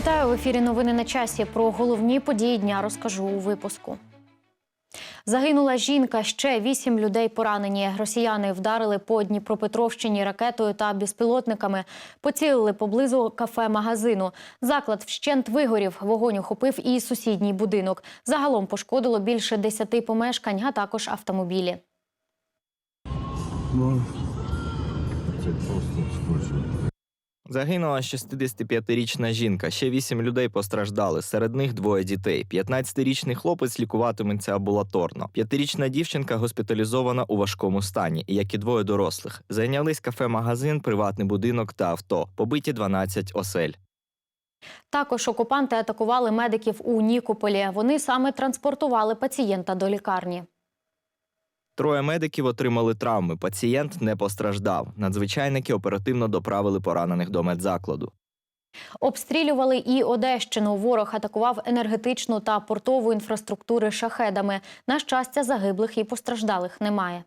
Вітаю в ефірі. Новини на часі. Про головні події дня розкажу у випуску. Загинула жінка, ще вісім людей поранені. Росіяни вдарили по Дніпропетровщині ракетою та безпілотниками. Поцілили поблизу кафе-магазину. Заклад вщент вигорів. Вогонь охопив і сусідній будинок. Загалом пошкодило більше десяти помешкань, а також автомобілі. Ну, це просто скотчем. Загинула 65-річна жінка. Ще вісім людей постраждали. Серед них двоє дітей. 15-річний хлопець лікуватиметься амбулаторно. П'ятирічна дівчинка госпіталізована у важкому стані, як і двоє дорослих. Зайнялись кафе-магазин, приватний будинок та авто. Побиті 12 осель. Також окупанти атакували медиків у Нікополі. Вони саме транспортували пацієнта до лікарні. Троє медиків отримали травми. Пацієнт не постраждав. Надзвичайники оперативно доправили поранених до медзакладу. Обстрілювали і Одещину. Ворог атакував енергетичну та портову інфраструктури шахедами. На щастя, загиблих і постраждалих немає.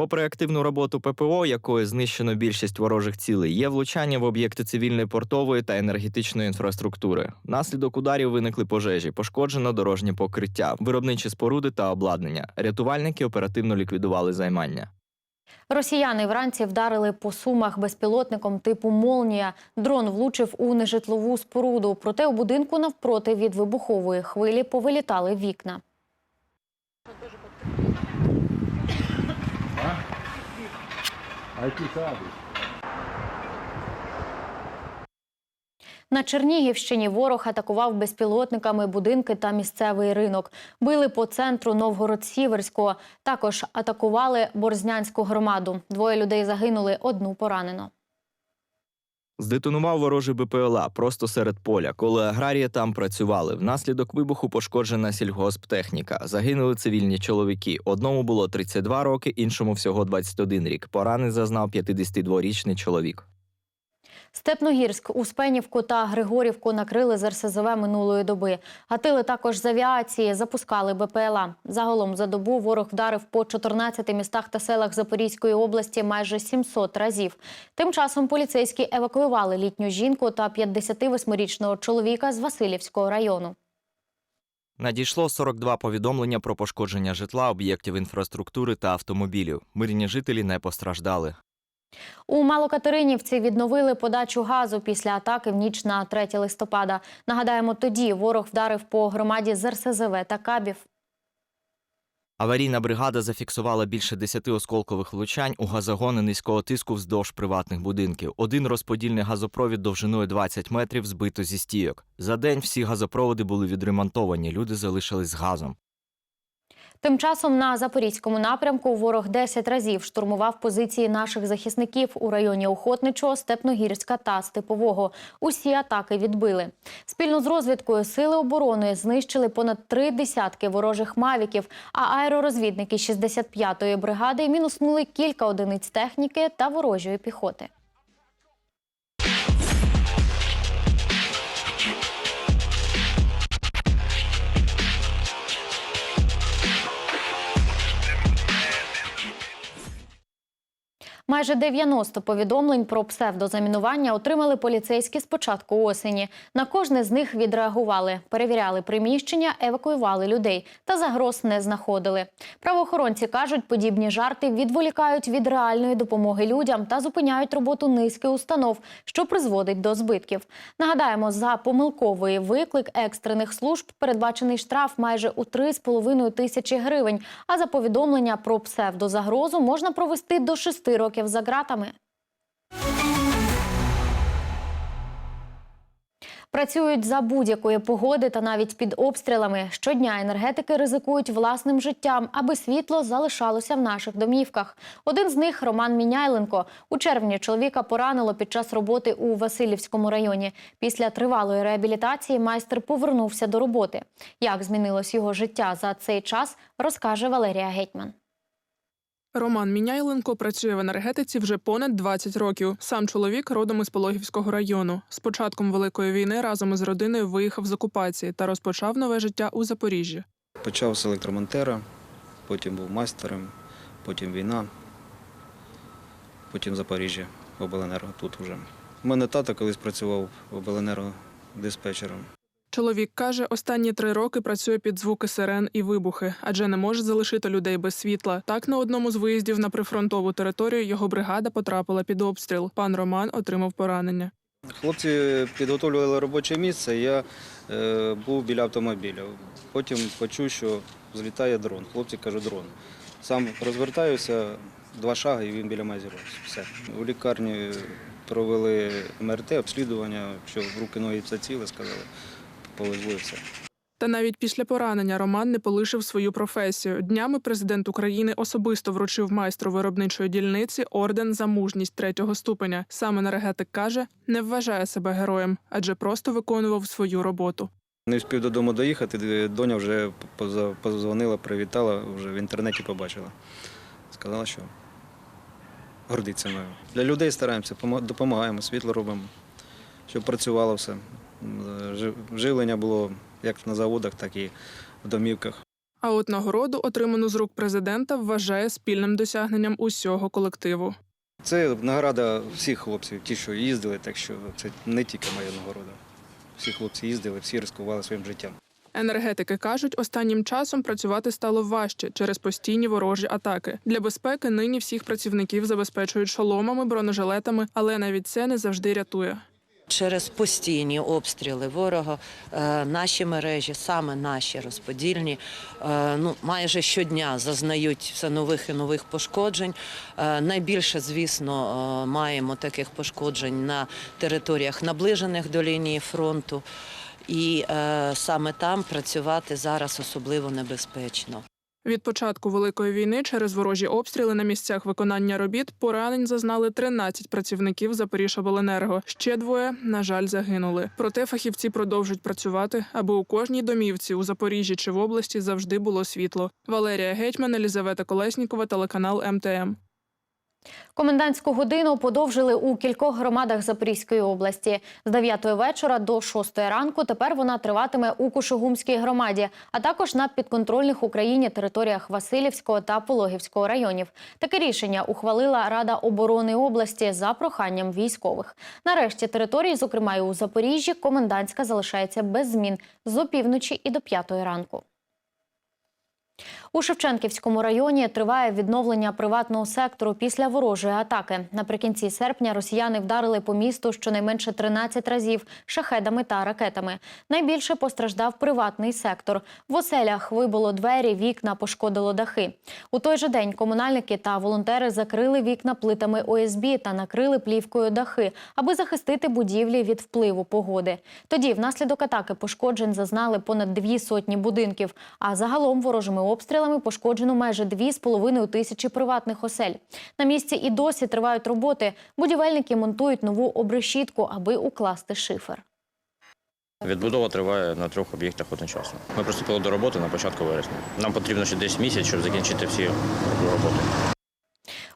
Попри активну роботу ППО, якою знищено більшість ворожих цілей, є влучання в об'єкти цивільної портової та енергетичної інфраструктури. Внаслідок ударів виникли пожежі, пошкоджено дорожнє покриття, виробничі споруди та обладнання. Рятувальники оперативно ліквідували займання. Росіяни вранці вдарили по сумах безпілотником типу Молнія. Дрон влучив у нежитлову споруду. Проте у будинку навпроти від вибухової хвилі повилітали вікна. Який це адрес? На Чернігівщині ворог атакував безпілотниками будинки та місцевий ринок. Били по центру Новгород-Сіверського. Також атакували Борзнянську громаду. Двоє людей загинули, одну поранено. Здетонував ворожий БПЛА просто серед поля, коли аграрії там працювали. Внаслідок вибуху пошкоджена сільгосптехніка. Загинули цивільні чоловіки. Одному було 32 роки, іншому всього 21 рік. Поранений зазнав 52-річний чоловік. Степногірськ, Успенівку та Григорівку накрили з РСЗВ минулої доби. Гатили також з авіації, запускали БПЛА. Загалом за добу ворог вдарив по 14 містах та селах Запорізької області майже 700 разів. Тим часом поліцейські евакуювали літню жінку та 58-річного чоловіка з Васильівського району. Надійшло 42 повідомлення про пошкодження житла, об'єктів інфраструктури та автомобілів. Мирні жителі не постраждали. У Малокатеринівці відновили подачу газу після атаки в ніч на 3 листопада. Нагадаємо, тоді ворог вдарив по громаді з РСЗВ та кабів. Аварійна бригада зафіксувала більше 10 осколкових влучань у газогони низького тиску вздовж приватних будинків. Один розподільний газопровід довжиною 20 метрів збито зі стійок. За день всі газопроводи були відремонтовані. Люди залишились з газом. Тим часом на запорізькому напрямку ворог 10 разів штурмував позиції наших захисників у районі Охотничого, Степногірська та Степового. Усі атаки відбили. Спільно з розвідкою сили оборони знищили понад три десятки ворожих мавіків, а аеророзвідники 65-ї бригади мінуснули кілька одиниць техніки та ворожої піхоти. Майже 90 повідомлень про псевдозамінування отримали поліцейські з початку осені. На кожне з них відреагували, перевіряли приміщення, евакуювали людей та загроз не знаходили. Правоохоронці кажуть, подібні жарти відволікають від реальної допомоги людям та зупиняють роботу низки установ, що призводить до збитків. Нагадаємо, за помилковий виклик екстрених служб передбачений штраф майже у 3,5 тисячі гривень. А за повідомлення про псевдозагрозу можна провести до 6 років за ґратами. Працюють за будь-якої погоди та навіть під обстрілами. Щодня енергетики ризикують власним життям, аби світло залишалося в наших домівках. Один з них Роман Міняйленко. У червні чоловіка поранило під час роботи у Васильівському районі. Після тривалої реабілітації майстер повернувся до роботи. Як змінилось його життя за цей час, розкаже Валерія Гетьман. Роман Міняйленко працює в енергетиці вже понад 20 років. Сам чоловік родом із Пологівського району. З початком великої війни разом із родиною виїхав з окупації та розпочав нове життя у Запоріжжі. Почав з електромонтера, потім був майстером, потім війна, потім Запоріжжя, обленерго тут вже. У мене тато колись працював обленерго диспетчером. Чоловік каже, останні три роки працює під звуки сирен і вибухи, адже не може залишити людей без світла. Так на одному з виїздів на прифронтову територію його бригада потрапила під обстріл. Пан Роман отримав поранення. Хлопці підготовлювали робоче місце, я е, був біля автомобіля. Потім почув, що злітає дрон. Хлопці кажуть, дрон. Сам розвертаюся, два шаги і він біля мене. Все. У лікарні провели МРТ, обслідування, що в руки ноги все ціле, сказали, і. Та навіть після поранення Роман не полишив свою професію. Днями президент України особисто вручив майстру виробничої дільниці орден за мужність третього ступеня. Сам енергетик каже, не вважає себе героєм, адже просто виконував свою роботу. Не встиг додому доїхати, доня вже позвонила, привітала, вже в інтернеті побачила. Сказала, що гордиться мною. Для людей стараємося, допомагаємо, світло робимо, щоб працювало все. Живлення було як на заводах, так і в домівках. А от нагороду, отриману з рук президента, вважає спільним досягненням усього колективу. Це нагорода всіх хлопців, ті, що їздили, так що це не тільки моя нагорода. Всі хлопці їздили, всі ризикували своїм життям. Енергетики кажуть, останнім часом працювати стало важче через постійні ворожі атаки. Для безпеки нині всіх працівників забезпечують шоломами, бронежилетами, але навіть це не завжди рятує. Через постійні обстріли ворога е, наші мережі, саме наші розподільні, е, ну майже щодня зазнають все нових і нових пошкоджень. Е, Найбільше, звісно, маємо таких пошкоджень на територіях наближених до лінії фронту, і саме там працювати зараз особливо небезпечно. Від початку великої війни через ворожі обстріли на місцях виконання робіт поранень зазнали 13 працівників Запоріжжя-Обленерго. Ще двоє, на жаль, загинули. Проте фахівці продовжують працювати, аби у кожній домівці у Запоріжжі чи в області завжди було світло. Валерія Гетьман, Елізавета Колеснікова, телеканал МТМ. Комендантську годину подовжили у кількох громадах Запорізької області. З 9 вечора до 6 ранку тепер вона триватиме у Кушугумській громаді, а також на підконтрольних Україні територіях Васильівського та Пологівського районів. Таке рішення ухвалила Рада оборони області за проханням військових. Нарешті території, зокрема і у Запоріжжі, комендантська залишається без змін з опівночі і до 5 ранку. У Шевченківському районі триває відновлення приватного сектору після ворожої атаки. Наприкінці серпня росіяни вдарили по місту щонайменше 13 разів шахедами та ракетами. Найбільше постраждав приватний сектор. В оселях вибило двері, вікна, пошкодило дахи. У той же день комунальники та волонтери закрили вікна плитами ОСБ та накрили плівкою дахи, аби захистити будівлі від впливу погоди. Тоді внаслідок атаки пошкоджень зазнали понад дві сотні будинків. А загалом ворожими обстрілами пошкоджено майже дві з половиною тисячі приватних осель. На місці і досі тривають роботи. Будівельники монтують нову обрешітку, аби укласти шифер. Відбудова триває на трьох об'єктах одночасно. Ми приступили до роботи на початку вересня. Нам потрібно ще десь місяць, щоб закінчити всі роботи.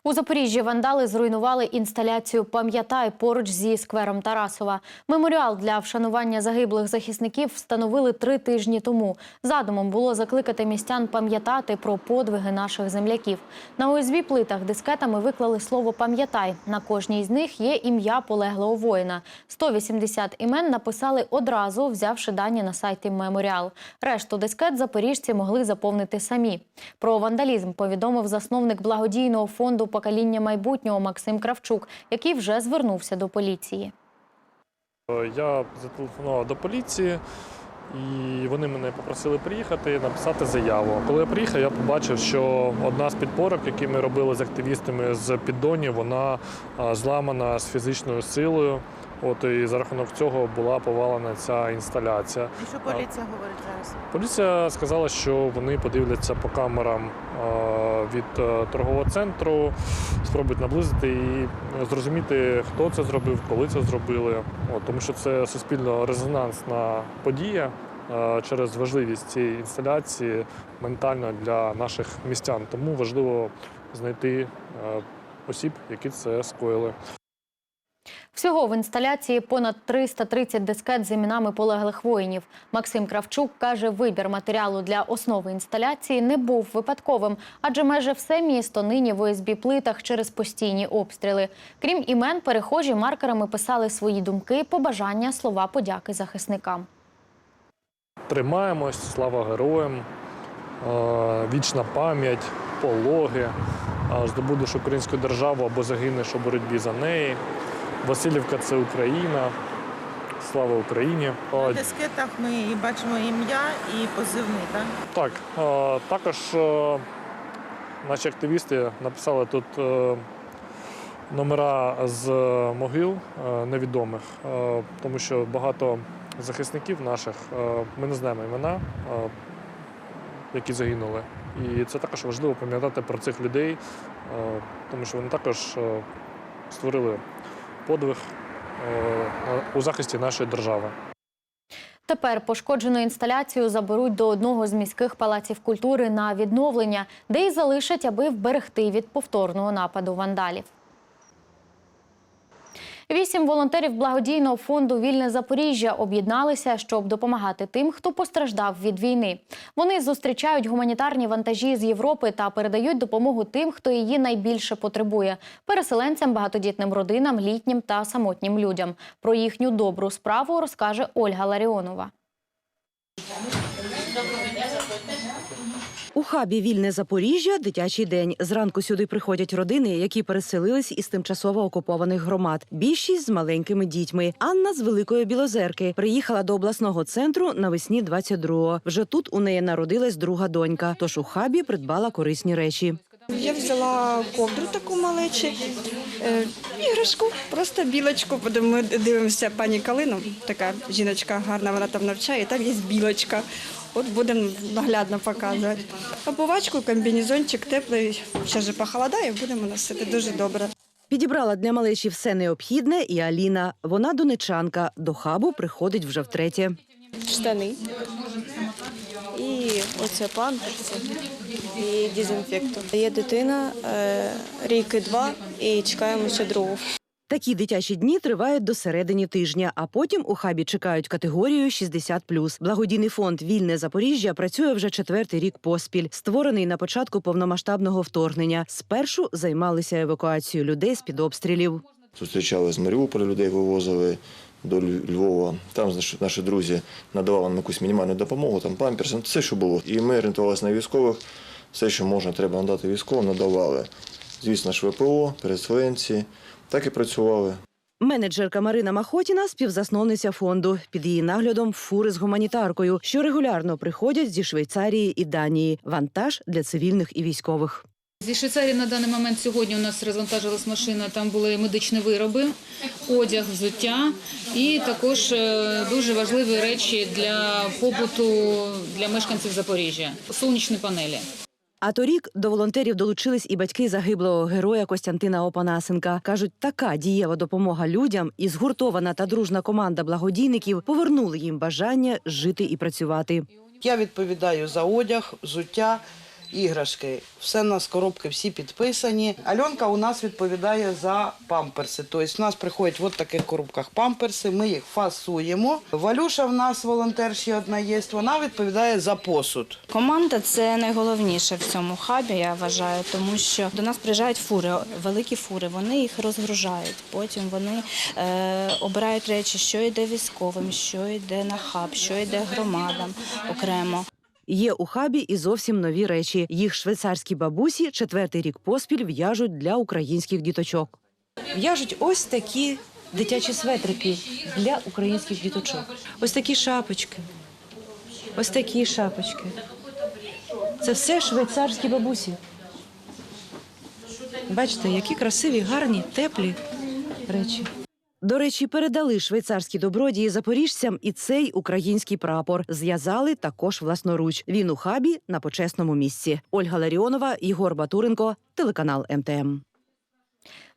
У Запоріжжі вандали зруйнували інсталяцію Пам'ятай поруч зі сквером Тарасова. Меморіал для вшанування загиблих захисників встановили три тижні тому. Задумом було закликати містян пам'ятати про подвиги наших земляків. На ОСБ плитах дискетами виклали слово Пам'ятай. На кожній з них є ім'я полеглого воїна. 180 імен написали одразу, взявши дані на сайті Меморіал. Решту дискет запоріжці могли заповнити самі. Про вандалізм повідомив засновник благодійного фонду покоління майбутнього Максим Кравчук, який вже звернувся до поліції. Е, Я зателефонував до поліції, і вони мене попросили приїхати і написати заяву. Коли я приїхав, я побачив, що одна з підпорок, які ми робили з активістами з піддонів, вона зламана з фізичною силою. От і за рахунок цього була повалена ця інсталяція. І що поліція говорить зараз? Поліція сказала, що вони подивляться по камерам е, від е, торгового центру, спробують наблизити і зрозуміти, хто це зробив, коли це зробили. От, тому що це суспільно резонансна подія е, через важливість цієї інсталяції ментально для наших містян. Тому важливо знайти осіб, які це скоїли. Всього в інсталяції понад 330 дискет з іменами полеглих воїнів. Максим Кравчук каже, вибір матеріалу для основи інсталяції не був випадковим, адже майже все місто нині в ОСБ плитах через постійні обстріли. Крім імен, перехожі маркерами писали свої думки, побажання, слова подяки захисникам. Тримаємось, слава героям, е, вічна пам'ять, пологи, е, здобудеш українську державу або загинеш у боротьбі за неї. Васильівка це Україна. Слава Україні! На дискетах ми і бачимо ім'я і позивний, так? Так, е, також е, наші активісти написали тут е, номера з могил е, невідомих, е, тому що багато захисників наших е, ми не знаємо імена, е, які загинули. І це також важливо пам'ятати про цих людей, е, тому що вони також е, створили подвиг е, у захисті нашої держави. Тепер пошкоджену інсталяцію заберуть до одного з міських палаців культури на відновлення, де й залишать, аби вберегти від повторного нападу вандалів. Вісім волонтерів благодійного фонду Вільне Запоріжжя об'єдналися, щоб допомагати тим, хто постраждав від війни. Вони зустрічають гуманітарні вантажі з Європи та передають допомогу тим, хто її найбільше потребує переселенцям, багатодітним родинам, літнім та самотнім людям. Про їхню добру справу розкаже Ольга Ларіонова. У хабі Вільне Запоріжжя дитячий день. Зранку сюди приходять родини, які переселились із тимчасово окупованих громад. Більшість з маленькими дітьми. Анна з Великої Білозерки приїхала до обласного центру навесні 22-го. Вже тут у неї народилась друга донька. Тож у хабі придбала корисні речі. Я взяла ковдру таку малечу, е, іграшку, просто білочку. Ми дивимося пані Калину, така жіночка гарна, вона там навчає, і там є білочка. От будемо наглядно показувати. Обувачку, комбінезончик теплий, ще ж похолодає, будемо носити дуже добре. Підібрала для малечі все необхідне, і Аліна. Вона донечанка. До хабу приходить вже втретє. Штани. І оце памперси і дезінфектор. Є дитина, е, ріки два, і чекаємо ще другу. Такі дитячі дні тривають до середини тижня, а потім у хабі чекають категорію 60+. Благодійний фонд Вільне Запоріжжя працює вже четвертий рік поспіль, створений на початку повномасштабного вторгнення. Спершу займалися евакуацією людей з під обстрілів. Зустрічали з Маріуполя людей, вивозили до Львова. Там наші- друзі надавали нам якусь мінімальну допомогу, там памперси, ну, все, що було. І ми орієнтувалися на військових. Все, що можна, треба надати військовим, надавали. Звісно ж, ВПО, переселенці. Так і працювали. Менеджерка Марина Махотіна співзасновниця фонду. Під її наглядом фури з гуманітаркою, що регулярно приходять зі Швейцарії і Данії. Вантаж для цивільних і військових. Зі Швейцарії на даний момент сьогодні у нас розвантажилась машина. Там були медичні вироби, одяг, взуття і також е, дуже важливі речі для побуту для мешканців Запоріжжя сонячні панелі. А торік до волонтерів долучились і батьки загиблого героя Костянтина Опанасенка. кажуть, така дієва допомога людям і згуртована та дружна команда благодійників повернули їм бажання жити і працювати. Я відповідаю за одяг, взуття, іграшки. Все у нас коробки всі підписані. Альонка у нас відповідає за памперси. Тобто у нас приходять в таких коробках памперси, ми їх фасуємо. Валюша в нас волонтер ще одна є, вона відповідає за посуд. Команда це найголовніше в цьому хабі, я вважаю, тому що до нас приїжджають фури, великі фури. Вони їх розгружають. Потім вони е, обирають речі, що йде військовим, що йде на хаб, що йде громадам окремо. Є у хабі і зовсім нові речі. Їх швейцарські бабусі четвертий рік поспіль в'яжуть для українських діточок. В'яжуть ось такі дитячі светрики для українських діточок. Ось такі шапочки. Ось такі шапочки. Це все швейцарські бабусі. Бачите, які красиві, гарні, теплі речі. До речі, передали швейцарські добродії запоріжцям і цей український прапор. Зв'язали також власноруч. Він у хабі на почесному місці. Ольга Ларіонова, Єгор Батуренко, телеканал МТМ.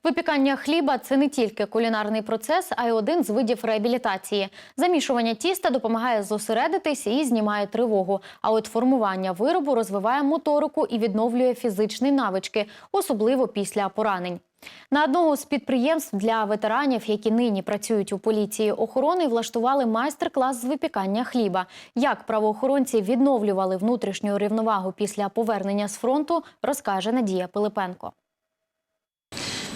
Випікання хліба це не тільки кулінарний процес, а й один з видів реабілітації. Замішування тіста допомагає зосередитись і знімає тривогу. А от формування виробу розвиває моторику і відновлює фізичні навички, особливо після поранень. На одного з підприємств для ветеранів, які нині працюють у поліції охорони, влаштували майстер-клас з випікання хліба. Як правоохоронці відновлювали внутрішню рівновагу після повернення з фронту, розкаже Надія Пилипенко.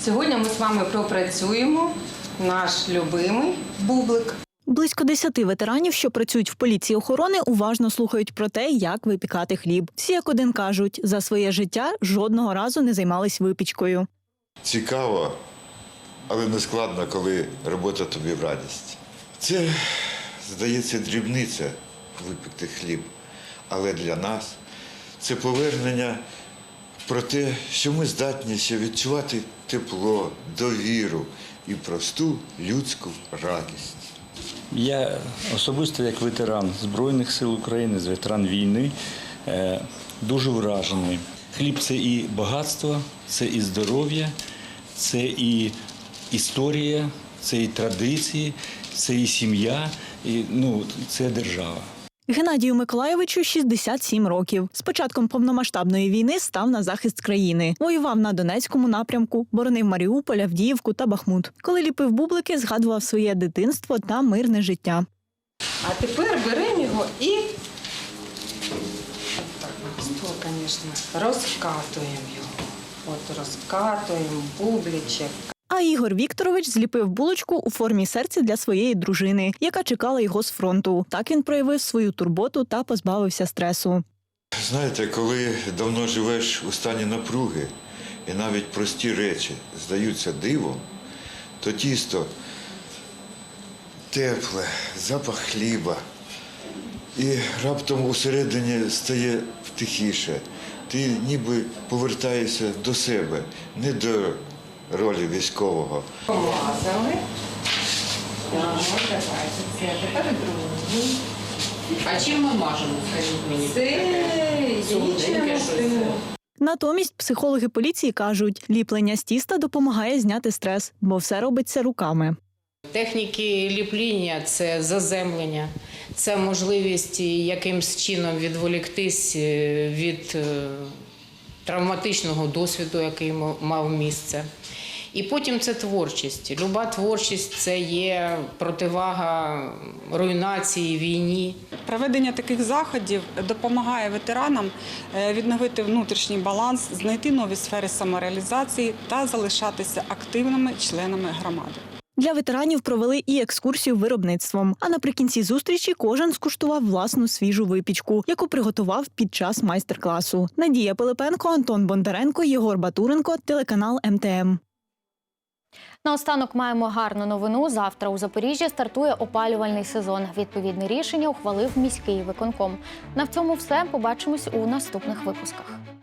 Сьогодні ми з вами пропрацюємо наш любимий бублик. Близько десяти ветеранів, що працюють в поліції охорони, уважно слухають про те, як випікати хліб. Всі як один кажуть, за своє життя жодного разу не займались випічкою. Цікаво, але не складно, коли робота тобі в радість. Це, здається, дрібниця випекти хліб. Але для нас це повернення про те, що ми здатні ще відчувати тепло, довіру і просту людську радість. Я особисто як ветеран Збройних сил України, з ветеран війни, е, дуже вражений. Хліб це і багатство, це і здоров'я, це і історія, це і традиції, це і сім'я, і ну, це держава. Геннадію Миколаєвичу 67 років. З початком повномасштабної війни став на захист країни. Воював на Донецькому напрямку, боронив Маріуполь, Авдіївку та Бахмут. Коли ліпив бублики, згадував своє дитинство та мирне життя. А тепер беремо його і розкатуємо його. От розкатуємо бубличок. Ігор Вікторович зліпив булочку у формі серця для своєї дружини, яка чекала його з фронту. Так він проявив свою турботу та позбавився стресу. Знаєте, коли давно живеш у стані напруги, і навіть прості речі здаються дивом, то тісто тепле, запах хліба, і раптом усередині стає тихіше. Ти ніби повертаєшся до себе, не до ролі військового. Помазали. Тепер другий. А чим ми скажіть мені? Це. Натомість психологи поліції кажуть, ліплення з тіста допомагає зняти стрес, бо все робиться руками. Техніки ліпління це заземлення, це можливість якимсь чином відволіктись е, від е, травматичного досвіду, який мав місце. І потім це творчість. Люба творчість це є противага руйнації, війні. Проведення таких заходів допомагає ветеранам е, відновити внутрішній баланс, знайти нові сфери самореалізації та залишатися активними членами громади. Для ветеранів провели і екскурсію виробництвом. А наприкінці зустрічі кожен скуштував власну свіжу випічку, яку приготував під час майстер-класу. Надія Пилипенко, Антон Бондаренко, Єгор Батуренко, телеканал МТМ. Наостанок маємо гарну новину. Завтра у Запоріжжі стартує опалювальний сезон. Відповідне рішення ухвалив міський виконком. На цьому все. Побачимось у наступних випусках.